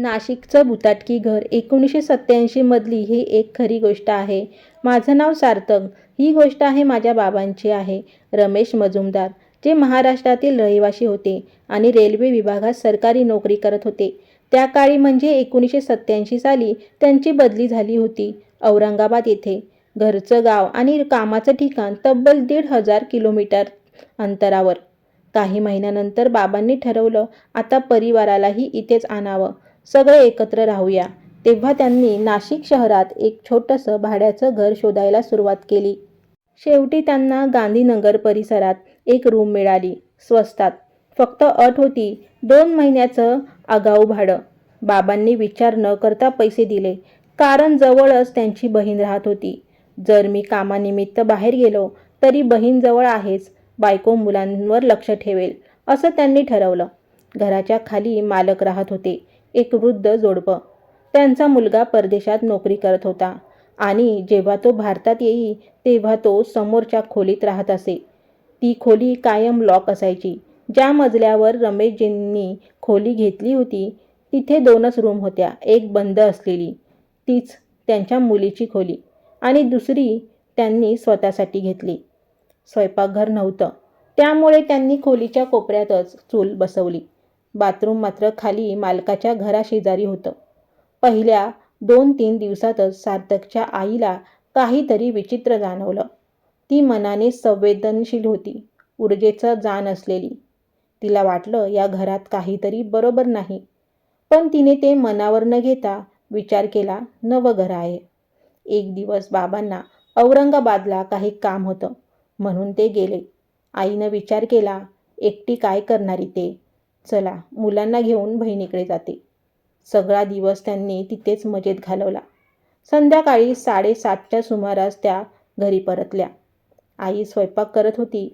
नाशिकचं बुताटकी घर एकोणीसशे सत्त्याऐंशीमधली ही एक खरी गोष्ट आहे. माझं नाव सार्थक. ही गोष्ट आहे माझ्या बाबांची आहे. रमेश मजुमदार जे महाराष्ट्रातील रहिवासी होते आणि रेल्वे विभागात सरकारी नोकरी करत होते. त्या काळी म्हणजे एकोणीसशे सत्त्याऐंशी साली त्यांची बदली झाली होती औरंगाबाद येथे. घरचं गाव आणि कामाचं ठिकाण तब्बल दीड हजार किलोमीटर अंतरावर. काही महिन्यानंतर बाबांनी ठरवलं आता परिवारालाही इथेच आणावं. सगळे एकत्र राहूया. तेव्हा त्यांनी नाशिक शहरात एक छोटंसं भाड्याचं घर शोधायला सुरुवात केली. शेवटी त्यांना गांधीनगर परिसरात एक रूम मिळाली स्वस्तात. फक्त अट होती दोन महिन्याचं आगाऊ भाडं. बाबांनी विचार न करता पैसे दिले कारण जवळच त्यांची बहीण राहत होती. जर मी कामानिमित्त बाहेर गेलो तरी बहीण जवळ आहेच बायको मुलांवर लक्ष ठेवेल असं त्यांनी ठरवलं. घराच्या खाली मालक राहत होते. एक वृद्ध जोडपं. त्यांचा मुलगा परदेशात नोकरी करत होता आणि जेव्हा तो भारतात येई तेव्हा तो समोरच्या खोलीत राहत असे. ती खोली कायम लॉक असायची. ज्या मजल्यावर रमेशजींनी खोली घेतली होती तिथे दोनच रूम होत्या. एक बंद असलेली तीच त्यांच्या मुलीची खोली आणि दुसरी त्यांनी स्वतःसाठी घेतली. स्वयंपाकघर नव्हतं. त्यामुळे त्यांनी खोलीच्या कोपऱ्यातच चूल बसवली. बाथरूम मात्र खाली मालकाच्या घराशेजारी होतं. पहिल्या दोन तीन दिवसातच सार्थकच्या आईला काहीतरी विचित्र जाणवलं. ती मनाने संवेदनशील होती ऊर्जेचं जाण असलेली. तिला वाटलं या घरात काहीतरी बरोबर नाही पण तिने ते मनावर न घेता विचार केला नवं घर आहे. एक दिवस बाबांना औरंगाबादला काही काम होतं म्हणून ते गेले. आईनं विचार केला एकटी काय करणारी ते? चला मुलांना घेऊन बहिणीकडे जाते. सगळा दिवस त्यांनी तिथेच मजेत घालवला. संध्याकाळी साडेसातच्या सुमारास त्या घरी परतल्या. आई स्वयंपाक करत होती.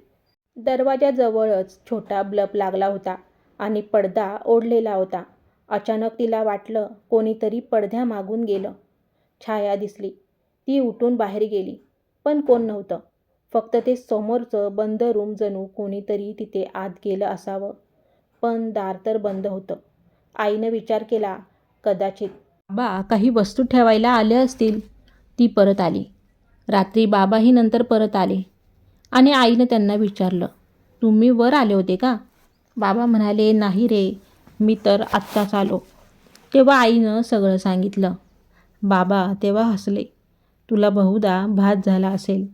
दरवाजाजवळच छोटा ब्लब लागला होता आणि पडदा ओढलेला होता. अचानक तिला वाटलं कोणीतरी पडद्या मागून गेलं. छाया दिसली. ती उठून बाहेर गेली पण कोण नव्हतं. फक्त ते समोरचं बंद रूम जणू कोणीतरी तिथे आत गेलं असावं. पण दार तर बंद होतं. आईनं विचार केला कदाचित. बाबा काही वस्तू ठेवायला आल्या असतील. ती परत आली. रात्री बाबाही नंतर परत आले. आणि आईनं त्यांना विचारलं तुम्ही वर आले होते का? बाबा म्हणाले नाही रे मी तर आत्ताच आलो. तेव्हा आईनं सगळं सांगितलं. बाबा तेव्हा हसले. तुला बहुधा भात झाला असेल.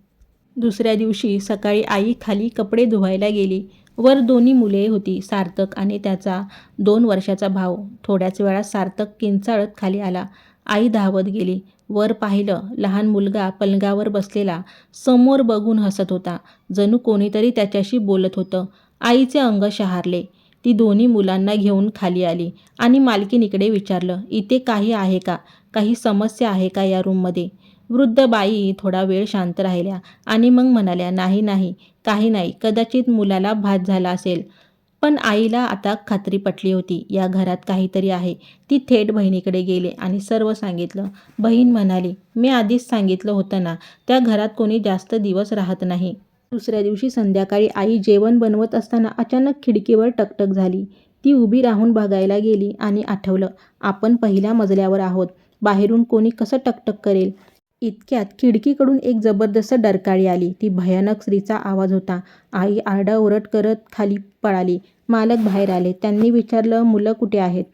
दुसऱ्या दिवशी सकाळी आई खाली कपडे धुवायला गेली. वर दोन्ही मुले होती सार्थक आणि त्याचा दोन वर्षाचा भाऊ. थोड्याच वेळात सार्थक किंचाळत खाली आला. आई धावत गेली. वर पाहिलं लहान मुलगा पलंगावर बसलेला समोर बघून हसत होता. जणू कोणीतरी त्याच्याशी बोलत होतं. आईचे अंग शहारले. ती दोन्ही मुलांना घेऊन खाली आली आणि मालकीनीकडे विचारलं इथे काही आहे का? काही समस्या आहे का या रूममध्ये वृद्ध बाई थोडा वेळ शांत राहिल्या आणि मग म्हणाल्या नाही नाही काही नाही. कदाचित मुलाला भात झाला असेल. पण आईला आता खात्री पटली होती. या घरात काहीतरी आहे. ती थेट बहिणीकडे गेले आणि सर्व सांगितलं. बहीण म्हणाली मी आधीच सांगितलं होतं ना त्या घरात कोणी जास्त दिवस राहत नाही. दुसऱ्या दिवशी संध्याकाळी आई जेवण बनवत असताना अचानक खिडकीवर टकटक झाली. ती उभी राहून बघायला गेली आणि आठवलं आपण पहिल्या मजल्यावर आहोत. बाहेरून कोणी कसं टकटक करेल? इतक्यात खिडकीकडून एक जबरदस्त डरकाळी आली. ती भयानक स्त्रीचा आवाज होता. आई आरडाओरड करत खाली पळाली. मालक बाहेर आले. त्यांनी विचारलं मुलं कुठे आहेत?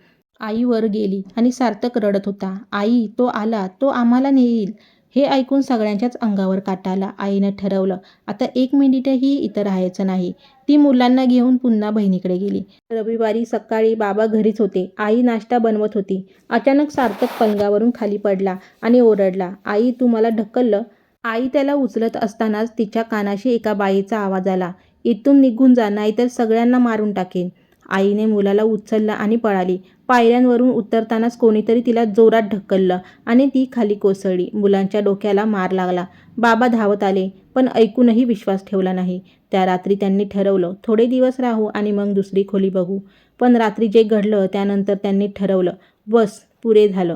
आई वर गेली आणि सार्थक रडत होता. आई तो आला. तो आम्हाला नेईल. हे ऐकून सगळ्यांच्याच अंगावर काटाला आईनं ठरवलं. आता एक मिनिटही इथं राहायचं नाही. ती मुलांना घेऊन पुन्हा बहिणीकडे गेली. रविवारी सकाळी बाबा घरीच होते. आई नाश्ता बनवत होती. अचानक सार्थक पलंगावरून खाली पडला आणि ओरडला आई तू मला ढकललं? आई त्याला उचलत असतानाच तिच्या कानाशी एका बाईचा आवाज आला. इथून निघून जा नाहीतर सगळ्यांना मारून टाकेन. आईने मुलाला उचललं आणि पळाली. पायऱ्यांवरून उतरतानाच कोणीतरी तिला जोरात ढकललं आणि ती खाली कोसळली. मुलांच्या डोक्याला मार लागला. बाबा धावत आले पण ऐकूनही विश्वास ठेवला नाही. त्या रात्री त्यांनी ठरवलं थोडे दिवस राहू आणि मग दुसरी खोली बघू. पण रात्री जे घडलं त्यानंतर त्यांनी ठरवलं बस पुरे झालं.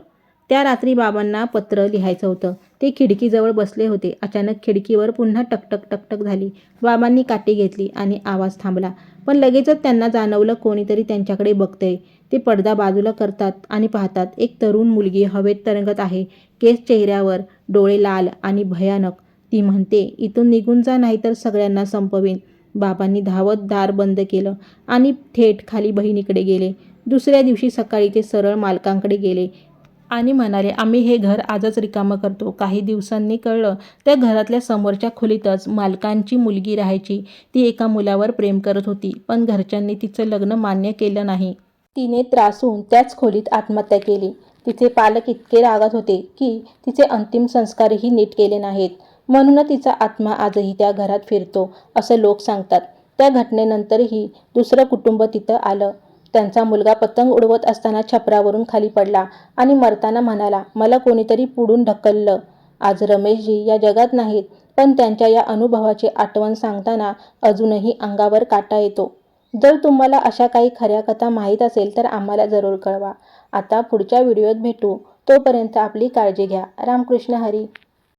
त्या रात्री बाबांना पत्र लिहायचं होतं. ते खिडकीजवळ बसले होते. अचानक खिडकीवर पुन्हा टकटक टकटक झाली. बाबांनी काठी घेतली आणि आवाज थांबला. पण लगेचच त्यांना जाणवलं कोणीतरी त्यांच्याकडे बघतंय. ते पडदा बाजूला करतात आणि पाहतात एक तरुण मुलगी हवेत तरंगत आहे. केस चेहऱ्यावर डोळे लाल आणि भयानक. ती म्हणते इथून निघून जा नाहीतर सगळ्यांना संपवेन. बाबांनी धावत दार बंद केलं आणि थेट खाली बहिणीकडे गेले. दुसऱ्या दिवशी सकाळी ते सरळ मालकांकडे गेले. आणि म्हणाले आम्ही हे घर आजच रिकामं करतो. काही दिवसांनी कळलं त्या घरातल्या समोरच्या खोलीतच मालकांची मुलगी राहायची. ती एका मुलावर प्रेम करत होती पण घरच्यांनी तिचं लग्न मान्य केलं नाही. तिने त्रासून त्याच खोलीत आत्महत्या केली. तिचे पालक इतके रागात होते की तिचे अंतिम संस्कारही नीट केले नाहीत. म्हणून तिचा आत्मा आजही त्या घरात फिरतो असं लोक सांगतात. त्या घटनेनंतरही दुसरं कुटुंब तिथं आलं. त्यांचा मुलगा पतंग उडवत असताना छपरावरून खाली पडला आणि मरताना म्हणाला मला कोणीतरी पुढून ढकललं. आज रमेशजी या जगात नाहीत पण त्यांच्या या अनुभवाची आठवण सांगताना अजूनही अंगावर काटा येतो. जर तुम्हाला अशा काही खऱ्या कथा माहीत असेल तर आम्हाला जरूर कळवा. आता पुढच्या व्हिडिओत भेटू. तोपर्यंत आपली काळजी घ्या. रामकृष्ण हरी.